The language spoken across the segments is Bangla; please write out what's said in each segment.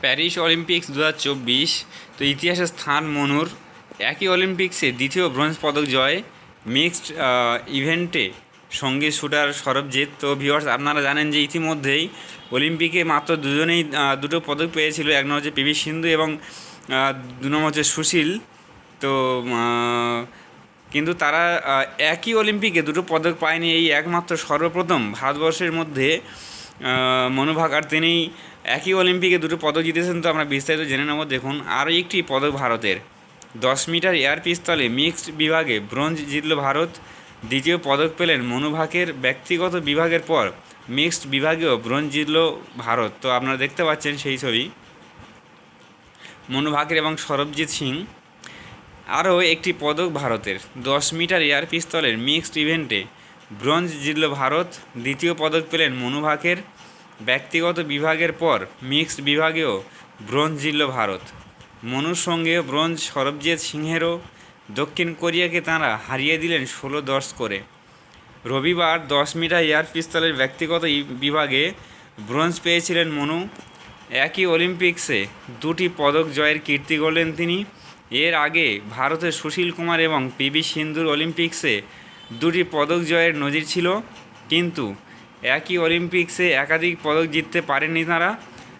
প্যারিস অলিম্পিক্স দু হাজার চব্বিশ তো ইতিহাসে স্থান মনুর একই অলিম্পিক্সে দ্বিতীয় ব্রোঞ্জ পদক জয় মিক্সড ইভেন্টে সংগীত শুটার সরবজিৎ তো ভিউয়ার্স আপনারা জানেন যে ইতিমধ্যেই অলিম্পিকে মাত্র দুজনেই দুটো পদক পেয়েছিল এক নম্বর হচ্ছে পিভি সিন্ধু এবং দু নম্বর হচ্ছে সুশীল। তো কিন্তু তারা একই অলিম্পিকে দুটো পদক পায়নি এই একমাত্র সর্বপ্রথম ভারতবর্ষের মধ্যে আহ, মনু তিনি একই অলিম্পিকে দুটো পদক জিতেছেন তো আমরা বিস্তারিত জেনে নেব। দেখুন, আরও একটি পদক ভারতের। দশ মিটার এয়ার পিস্তলে মিক্সড বিভাগে ব্রোঞ্জ জিতল ভারত। দ্বিতীয় পদক পেলেন মনু ভাকের ব্যক্তিগত বিভাগের পর মিক্সড বিভাগেও ব্রোঞ্জ জিতল ভারত। তো আপনারা দেখতে পাচ্ছেন সেই ছবি। মনু ভাকের এবং সরবজিৎ সিং। আরও একটি পদক ভারতের। দশ মিটার এয়ার পিস্তলের মিক্সড ইভেন্টে ব্রোঞ্জ জিতল ভারত। দ্বিতীয় পদক পেলেন মনু ভাকের। ব্যক্তিগত বিভাগের পর মিক্সড বিভাগেও ব্রোঞ্জ জিতল ভারত। মনুর সঙ্গে ব্রোঞ্জ সরবজিৎ সিংহেরও দক্ষিণ কোরিয়াকে তাঁরা হারিয়ে দিলেন ষোলো দশ করে। রবিবার দশ মিটার এয়ার পিস্তলের ব্যক্তিগত বিভাগে ব্রোঞ্জ পেয়েছিলেন মনু। একই অলিম্পিক্সে দুটি পদক জয়ের কীর্তি করলেন তিনি। এর আগে ভারতের সুশীল কুমার এবং পিভি সিন্ধুর অলিম্পিক্সে দুটি পদক জয়ের নজির ছিল। কিন্তু একই অলিম্পিক্সে একাধিক পদক জিততে পারেননি তাঁরা,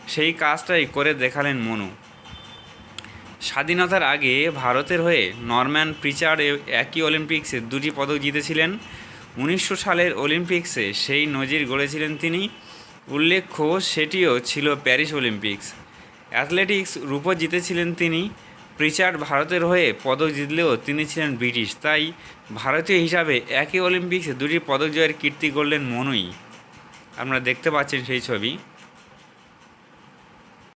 সেই কাজটাই করে দেখালেন মনু। স্বাধীনতার আগে ভারতের হয়ে নরম্যান প্রিচার্ড একই অলিম্পিক্সে দুটি পদক জিতেছিলেন। উনিশশো সালের অলিম্পিক্সে সেই নজির গড়েছিলেন তিনি। উল্লেখ্য, সেটিও ছিল প্যারিস অলিম্পিক্স। অ্যাথলেটিক্স রূপো জিতেছিলেন তিনি। প্রিচার্ড ভারতের হয়ে পদক জিতলেও তিনি ছিলেন ব্রিটিশ। তাই ভারতীয় হিসাবে একই অলিম্পিক্সে দুটি পদক জয়ের কীর্তি করলেন মনুই। আপনারা দেখতে পাচ্ছেন সেই ছবি।